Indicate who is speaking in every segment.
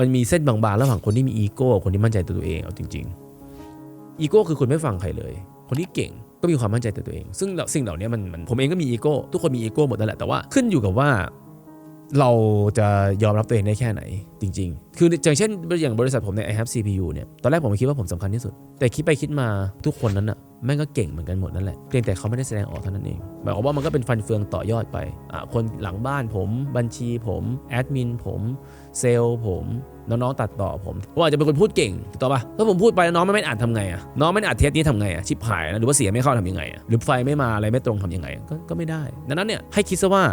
Speaker 1: มันมีเส้นบางๆ ระหว่างคนที่มีอีโก้คนที่มั่นใจตัวตัวเองเอาจริง ๆ อีโก้คือคนไม่ฟังใครเลย คนที่เก่งก็มีความมั่นใจตัวตัวเอง ซึ่งสิ่งเหล่านี้มันมันผมเองก็มีอีโก้ทุกคนมีอีโก้หมดนั่นแหละแต่ว่าขึ้นอยู่กับว่า เราจะยอมรับตัวเองได้แค่ไหนจริง ๆ คืออย่างเช่นอย่างบริษัทผมใน i have CPU เนี่ย ตอนแรกผมคิดว่าผมสำคัญที่สุด แต่คิดไปคิดมาทุกคนนั้นอะแม่งก็เก่งเหมือนกันหมดนั่นแหละ เพียงแต่เขาไม่ได้แสดงออกเท่านั้นเอง หมายความว่ามันก็เป็นฟันเฟืองต่อยอดไปอะคนหลังบ้านผม บัญชีผม แอดมินผม เซลล์ผม น้องๆตัดต่อผมผมอาจจะเป็นคนพูดเก่งถูกต้องปะถ้าผมพูดไปแล้วน้องไม่อ่านทำไงอะ น้องไม่อ่านเทสนี้ทำไงอะ ชิบหายนะหรือว่าเสียไม่เข้าทำยังไงอะ หรือไฟไม่มาอะไรไม่ตรงทำยังไงก็ก็ไม่ได้ ดังนั้นเนี่ยให้คิดซะว่า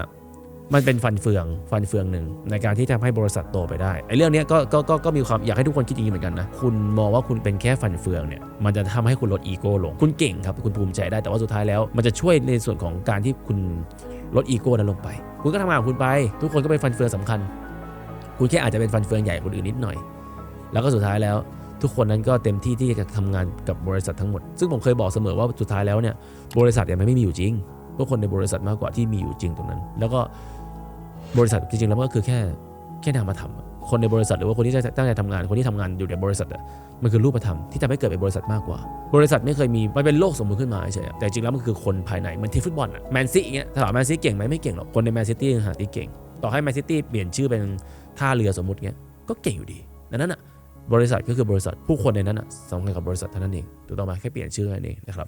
Speaker 1: มันเป็นฟันเฟืองฟันเฟืองหนึ่งในการที่ทำให้บริษัทโตไปได้ไอ้เรื่องนี้ก็ก็ก็ก็มีความอยากให้ทุกคนคิดอย่างนี้เหมือนกันนะคุณมองว่าคุณเป็นแค่ฟันเฟืองเนี่ยมันจะทำให้คุณลดอีโก้ลง คุณเก่งครับคุณภูมิใจได้แต่ว่าสุดท้ายแล้ว มันจะช่วยในส่วนของการที่คุณลดอีโก้นั้นลงไป คุณก็ทำงานของคุณไป ทุกคนก็เป็นฟันเฟืองสำคัญ คุณแค่อาจจะเป็นฟันเฟืองใหญ่กว่าคนอื่นนิดหน่อย แล้วก็สุดท้ายแล้วทุกคนนั้นก็เต็มที่ที่จะทำงานกับบริษัททั้งหมด ซึ่งผมเคยบอกเสมอว่าสุดท้ายแล้วเนี่ยบริษัทเนี่ยมันไม่มีอยู่จริงพวกคนในบริษัทมากกว่าที่มีอยู่จริงตรงนั้น แล้วก็ บริษัทจริงๆแล้วมันก็คือแค่แค่นามธรรมคนในบริษัทหรือว่าคนที่ตั้งใจทำงานคนที่ทำงานอยู่ในบริษัทอะมันคือรูปธรรมที่ทำให้เกิดเป็นบริษัทมากกว่า บริษัทไม่เคยมีมันเป็นโลกสมมติขึ้นมาเฉยๆแต่จริงๆแล้วมันคือคนภายในเหมือนทีฟุตบอลอะแมนซีอย่างเงี้ยถามแมนซี่เก่งไหมไม่เก่งหรอกคนในแมนซิตี้หาที่เก่ง ต่อให้แมนซิตี้เปลี่ยนชื่อเป็นท่าเรือสมมติเงี้ยก็เก่งอยู่ดีดังนั้นอะบริษัทก็คือบริษัทผู้คนในนั้นอะสำคัญกับบริษัทเท่านั้นเองถูกต้องไหมแค่เปลี่ยนชื่อแค่นั้นเองนะครับ